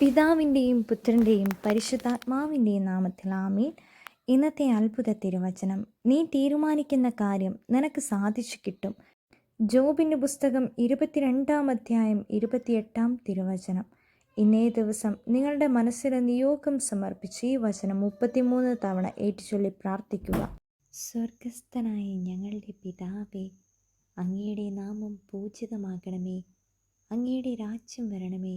പിതാവിന്റെയും പുത്രന്റെയും പരിശുദ്ധാത്മാവിന്റെയും നാമത്തിൽ ആമീൻ. ഇന്നത്തെ അത്ഭുത തിരുവചനം നീ തീരുമാനിക്കുന്ന കാര്യം നിനക്ക് സാധിച്ചു കിട്ടും. ജോബിന്റെ പുസ്തകം ഇരുപത്തിരണ്ടാം അധ്യായം ഇരുപത്തിയെട്ടാം തിരുവചനം. ഇന്നേ ദിവസം നിങ്ങളുടെ മനസ്സിലെ നിയോഗം സമർപ്പിച്ച് ഈ വചനം മുപ്പത്തിമൂന്ന് തവണ ഏറ്റുചൊല്ലി പ്രാർത്ഥിക്കുക. സ്വർഗസ്ഥനായ ഞങ്ങളുടെ പിതാവേ അങ്ങയുടെ നാമം പൂജിതമാകണമേ അങ്ങയുടെ രാജ്യം വരണമേ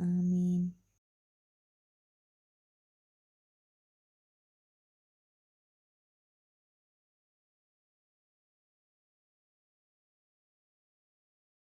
Amen.